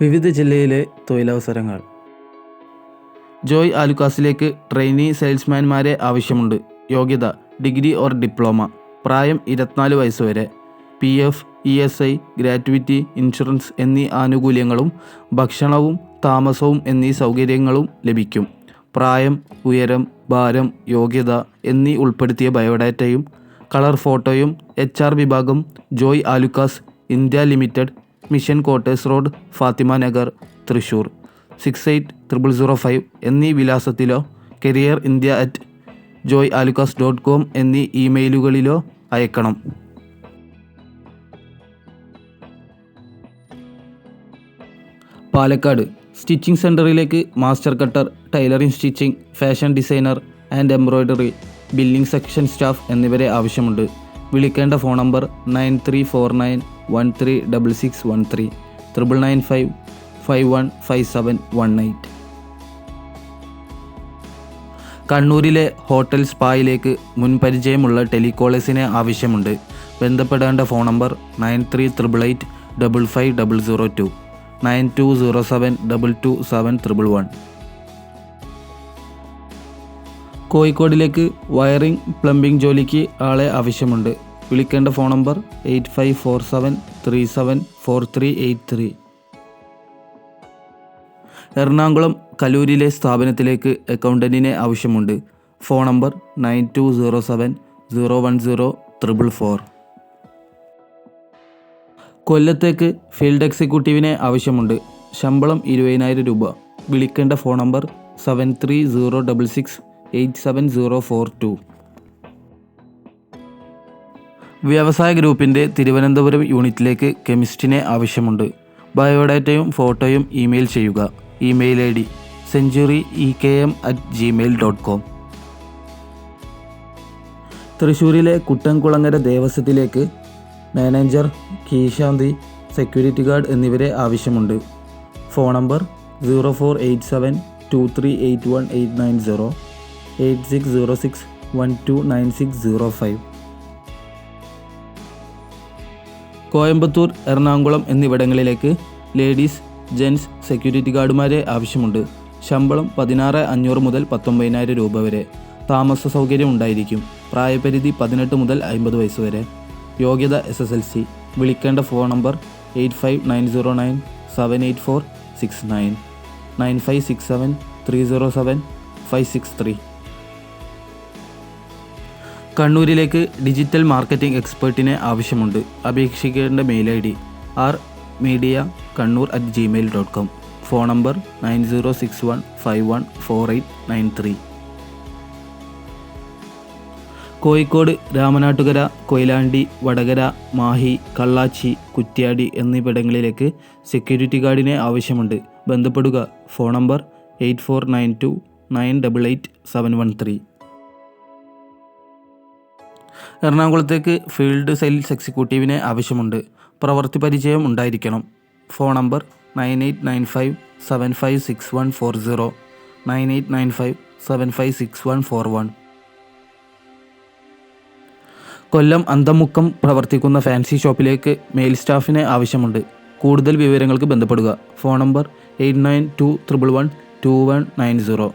വിവിധ ജില്ലയിലെ തൊഴിലവസരങ്ങൾ. ജോയ് ആലുക്കാസിലേക്ക് ട്രെയിനി സെയിൽസ്മാൻമാരെ ആവശ്യമുണ്ട്. യോഗ്യത ഡിഗ്രി ഓർ ഡിപ്ലോമ. പ്രായം ഇരുപത്തിനാല് വയസ്സ് വരെ. P F E S I gratuity insurance എന്നീ ആനുകൂല്യങ്ങളും ഭക്ഷണവും താമസവും എന്നീ സൗകര്യങ്ങളും ലഭിക്കും. പ്രായം ഉയരം ഭാരം യോഗ്യത എന്നീ ഉൾപ്പെടുത്തിയ ബയോഡാറ്റയും കളർ ഫോട്ടോയും എച്ച് ആർ വിഭാഗം Joy Alukkas India Limited Mission Quarters Road Fatima Nagar Thrissur. Six eight triple zero five എന്നീ വിലാസത്തിലോ career India at Joy Alukkas dot com എന്നീ ഇമെയിലുകളിലോ അയക്കണം. പാലക്കാട് സ്റ്റിച്ചിങ് സെന്ററിലേക്ക് master cutter tailoring stitching fashion designer and embroidery billing section staff എന്നിവരെ ആവശ്യമുണ്ട്. വിളിക്കേണ്ട phone number nine three four nine one three double six one three triple nine five five one five seven one eight കണ്ണൂരിലെ hotel സ്പായിലേക്ക് മുൻപരിചയമുള്ള ടെലികോളേഴ്സിനെ ആവശ്യമുണ്ട്. ബന്ധപ്പെടേണ്ട phone number nine three triple eight double five double zero two nine two zero seven double two seven triple one. കോഴിക്കോടിലേക്ക് wiring plumbing ജോലിക്ക് ആളെ ആവശ്യമുണ്ട്. വിളിക്കേണ്ട phone number eight five four seven three seven four three eight three. Ernakulam കലൂരിലെ സ്ഥാപനത്തിലേക്ക് അക്കൗണ്ടന്റിനെ ആവശ്യമുണ്ട്. Phone number nine two zero seven zero one zero triple four. കൊല്ലത്തേക്ക് field എക്സിക്യൂട്ടീവിനെ ആവശ്യമുണ്ട്. ശമ്പളം ഇരുപതിനായിരം രൂപ. വിളിക്കേണ്ട phone number seven three zero double six eight seven zero four two. വ്യവസായ ഗ്രൂപ്പിന്റെ തിരുവനന്തപുരം യൂണിറ്റിലേക്ക് കെമിസ്റ്റിനെ ആവശ്യമുണ്ട്. ബയോഡാറ്റയും ഫോട്ടോയും ഇമെയിൽ ചെയ്യുക. Email I D century E K M at Gmail dot com. തൃശ്ശൂരിലെ കുട്ടൻകുളങ്ങര ദേവസ്വത്തിലേക്ക് മാനേജർ കീശാന്തി സെക്യൂരിറ്റി ഗാർഡ് എന്നിവരെ ആവശ്യമുണ്ട്. Phone number zero four eight seven two three eight one eight nine zero. Eight six zero six one two nine six zero five. Coimbatore Ernakulam എന്നിവിടങ്ങളിലേക്ക് ladies gents security ഗാർഡുമാരെ ആവശ്യമുണ്ട്. ശമ്പളം പതിനാറ് അഞ്ഞൂറ് മുതൽ പത്തൊമ്പതിനായിരം രൂപ വരെ. താമസ സൗകര്യം ഉണ്ടായിരിക്കും. പ്രായപരിധി പതിനെട്ട് മുതൽ അമ്പത് വയസ്സ് വരെ. യോഗ്യത എസ് എസ് എൽ സി വിളിക്കേണ്ട phone number eight five nine zero nine seven eight four six nine. Nine five six seven three zero seven five six three. കണ്ണൂരിലേക്ക് ഡിജിറ്റൽ മാർക്കറ്റിംഗ് എക്സ്പേർട്ടിനെ ആവശ്യമുണ്ട്. അപേക്ഷിക്കേണ്ട mail I D R media Kannur at Gmail dot com phone number nine zero six one five one four eight nine three. Kozhikode Ramanattukara Koyilandy Vadakara Mahe Kallachi Kuttiadi എന്നിവിടങ്ങളിലേക്ക് security ഗാർഡിനെ ആവശ്യമുണ്ട്. ബന്ധപ്പെടുക. Phone number eight four nine two nine double eight seven one three. എറണാകുളത്തേക്ക് field sales എക്സിക്യൂട്ടീവിനെ ആവശ്യമുണ്ട്. പ്രവൃത്തി പരിചയം ഉണ്ടായിരിക്കണം. Phone number nine eight nine five seven five six one four zero. Nine eight nine five seven five six one four one. Kollam Anthamukkam പ്രവർത്തിക്കുന്ന fancy ഷോപ്പിലേക്ക് male സ്റ്റാഫിനെ ആവശ്യമുണ്ട്. കൂടുതൽ വിവരങ്ങൾക്ക് ബന്ധപ്പെടുക. Phone number eight nine two triple one two one nine zero.